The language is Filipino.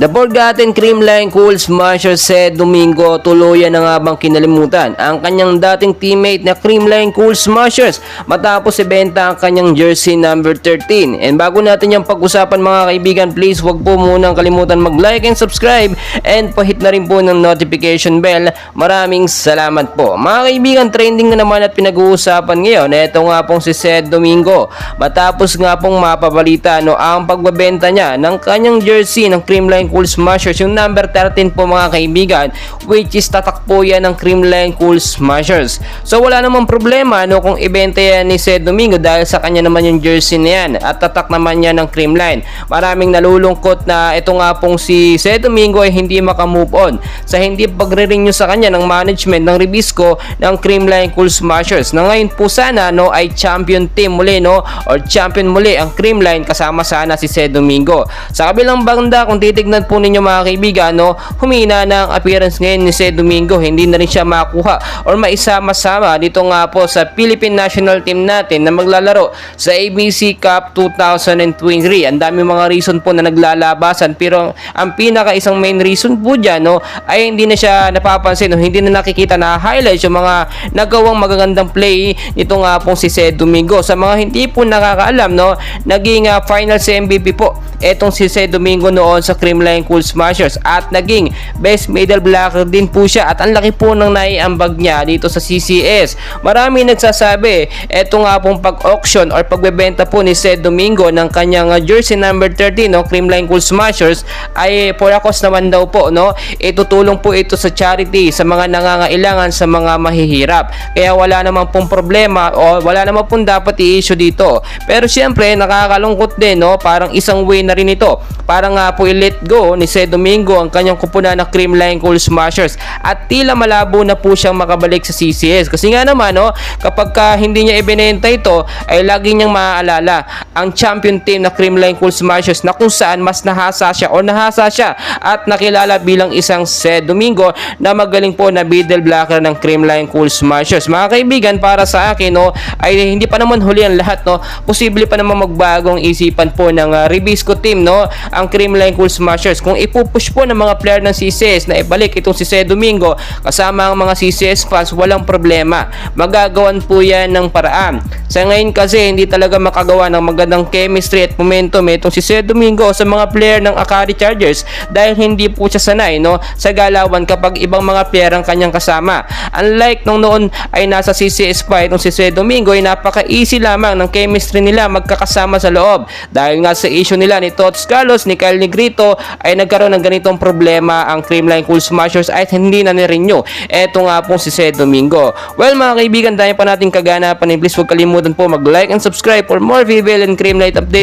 The Forgotten Creamline Cool Smasher said Domingo tuluyan na nga bang kinalimutan ang kanyang dating teammate na Creamline Cool Smashers matapos ibenta ang kanyang jersey number 13. And bago natin yung pag-usapan mga kaibigan, please wag po munang kalimutan mag-like and subscribe and pahit na rin po ng notification bell. Maraming salamat po. Mga kaibigan, trending na naman at pinag-uusapan ngayon. Ito nga pong si Sed Domingo. Matapos nga pong mapabalita no, ang pagbabenta niya ng kanyang jersey ng Creamline Cool Smashers, yung number 13 po mga kaibigan, which is tatak po yan ng Creamline Cool Smashers. So wala namang problema no, kung ibenta yan ni Sed Domingo dahil sa kanya naman yung jersey na yan at tatak naman yan ng Creamline. Maraming nalulungkot na ito nga pong si Sed Domingo ay hindi makamove on sa hindi pagre-renew sa kanya ng management ng Ribisco ng Creamline Cool Smashers na ngayon po sana no ay champion team muli no or champion muli ang Creamline kasama sana si Sed Domingo. Sa kabilang banda kung titignan po ninyo mga kaibigan no humina na ang appearance ngayon ni Sed Domingo hindi na rin siya makuha or maisama-sama dito nga po sa Philippine National Team natin na maglalaro sa ABC Cup 2023. Ang dami mga reason po na naglalabasan pero ang pinaka isang main reason po dyan no, ay hindi na siya napapansin o hindi na nakikita na highlights yung mga nagawang magagandang play nito nga pong si Sed Domingo. Sa mga hindi po nakakaalam no, naging uh, finals MVP po etong si Sed Domingo noon sa Creamline Cool Smashers. At naging best middle blocker din po siya. At ang laki po ng naiambag niya dito sa CCS. Marami nagsasabi eto nga pong pag-auction or pagbebenta po ni Sed Domingo ng kanyang jersey number 13 no Creamline Cool Smashers ay for a cause naman daw po no. Itutulong po ito sa charity sa mga nangangailangan sa mga mahihirap. Kaya wala namang pong problema o wala namang pong dapat i-issue dito. Pero syempre nakakalungkot din no parang isang way na rin ito. Para nga po i-let go ni Sed Domingo ang kanyang kupunan na Creamline Cool Smashers. At tila malabo na po siyang makabalik sa CCS kasi nga naman no kapag ka hindi niya ibinenta ito ay lagi niyang maaalala ang champion team na Creamline Cool Smashers na kung saan mas nahasa siya o nahasa siya at nakilala bilang isang Sed Domingo na magaling po na middle blocker ng Creamline Cool Smashers. Mga kaibigan para sa akin no ay hindi pa naman huli ang lahat no? Posible pa naman magbagong isipan po ng uh, Ribisco team no? Ang Creamline Cool Smashers. Kung ipupush po ng mga player ng CCS na ibalik itong si Sed Domingo kasama ang mga CCS fans walang problema. Magagawan po yan ng paraan. Sa ngayon kasi hindi talaga makagawa ng magandang chemistry at momentum itong si Sed Domingo sa mga player ng Akari Chargers dahil hindi po siya sanay no? Sa galawan kapag ibang mga player ang kanyang kasama. Unlike nung noon ay nasa CCS pa itong si Sed Domingo ay napaka-easy lamang ng chemistry nila magkakasama sa loob. Dahil nga sa issue nila ni Tots Carlos ni Kyle Negrito ay nagkaroon ng ganitong problema ang Creamline Cool Smashers at hindi na ni-renew. Eto nga po si Sed Domingo. Well mga kaibigan dahil pa natin kaganapan please huwag kalimutan po mag-like and subscribe for more VBL and Creamlight updates